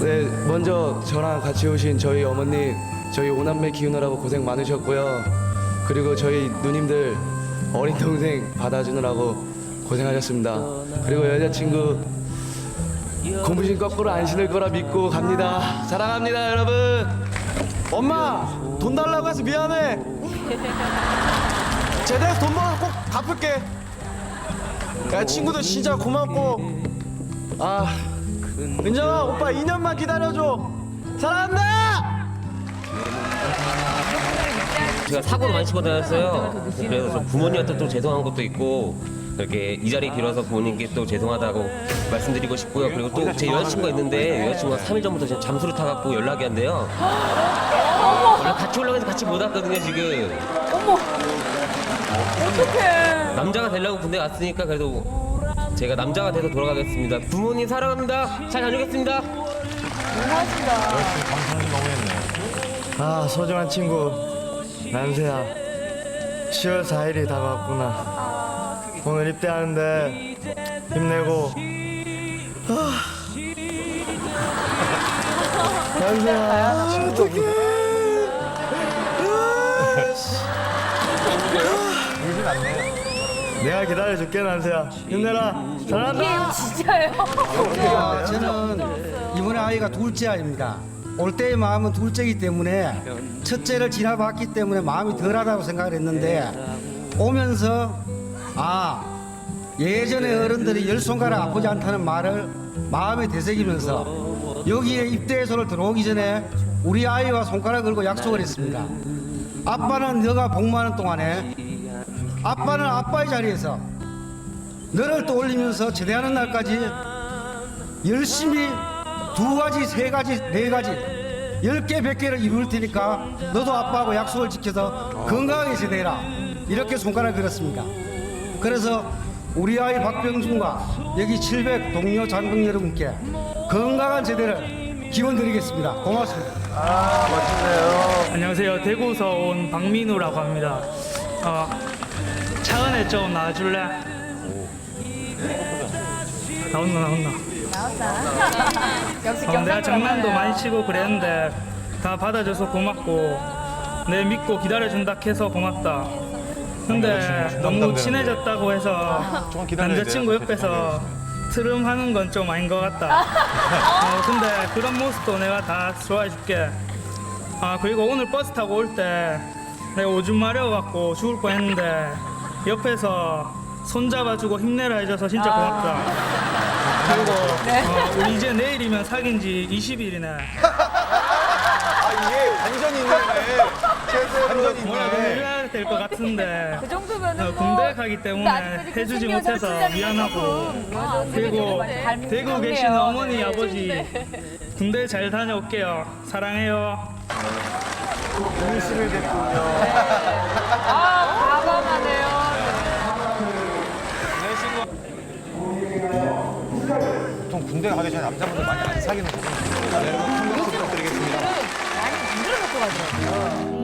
네, 먼저 저랑 같이 오신 저희 어머니, 저희 오남매 키우느라고 고생 많으셨고요. 그리고 저희 누님들 어린 동생 받아주느라고 고생하셨습니다. 그리고 여자친구 고무신 거꾸로 안 신을 거라 믿고 갑니다. 사랑합니다, 여러분. 엄마 돈 달라고 해서 미안해 제대로 돈 벌어 꼭 갚을게 야 친구들 진짜 고맙고 아 은정아 오빠 2년만 기다려줘 사랑한다 제가 사고를 많이 치고 다녔어요. 그래서 좀 부모님한테 또 죄송한 것도 있고 이렇게 이 자리 빌어서 부모님께 또 죄송하다고 말씀드리고 싶고요. 그리고 또 제 여자친구가 있는데 여자친구가 3일 전부터 지금 잠수를 타갖고 연락이 안 돼요. 원래 같이 올라가서 같이 못 왔거든요 지금. 어 떡해. 남자가 되려고 군대 갔으니까 그래도 제가 남자가 돼서 돌아가겠습니다. 부모님 사랑합니다. 잘 다녀오겠습니다. 너무하신다. 아 소중한 친구 남세야 10월 4일이 다가왔구나 오늘 입대하는데 힘내고 아. 남세야 어떡해 내가 기다려줄게 남세야 힘내라 사랑한다 진짜예요? 아, 저는 이번에 아이가 둘째 아입니다. 올 때의 마음은 둘째이기 때문에 첫째를 지나봤기 때문에 마음이 덜하다고 생각을 했는데 오면서 아 예전에 어른들이 열 손가락 아프지 않다는 말을 마음에 되새기면서 여기에 입대해서를 들어오기 전에 우리 아이와 손가락 걸고 약속을 했습니다. 아빠는 너가 복무하는 동안에 아빠는 아빠의 자리에서 너를 떠올리면서 제대하는 날까지 열심히 두 가지, 세 가지, 네 가지, 열 개, 백 개를 이룰 테니까 너도 아빠하고 약속을 지켜서 건강하게 지내라. 이렇게 손가락 걸었습니다. 그래서 우리 아이 박병준과 여기 700 동료 장병 여러분께 건강한 제대를 기원 드리겠습니다. 고맙습니다. 안녕하세요. 대구에서 온 박민우라고 합니다. 어, 차은에 좀 나와줄래? 나온나. 역시 어, 내가 장난도. 많이 치고 그랬는데 다 받아줘서 고맙고 내 믿고 기다려준다 해서 고맙다. 근데 너무 친해졌다고 해서 남자친구 옆에서 트름 하는 건 좀 아닌 것 같다. 어, 근데 그런 모습도 내가 다 좋아해줄게. 아 그리고 오늘 버스 타고 올 때 내가 오줌 마려워갖고 죽을 뻔 했는데 옆에서 손잡아주고 힘내라 해줘서 진짜 고맙다. 그리고 어, 우리 이제 내일이면 사귄 지 20일이네. 이게 반전이 있네 있네 해줘야 될 것 같은데 그 정도면은 어, 뭐 군대 가기 때문에 그 해주지 못해서 미안하고 그리고 대구 것 계신. 어머니 네. 아버지 군대 잘 다녀올게요. 사랑해요. 아, 과감하네요. 보통 군대 가기 전에 남자분들 많이 안 사귀는 거죠 여러분 부탁드리겠습니다 많이 만들어 놓고 가더라고요.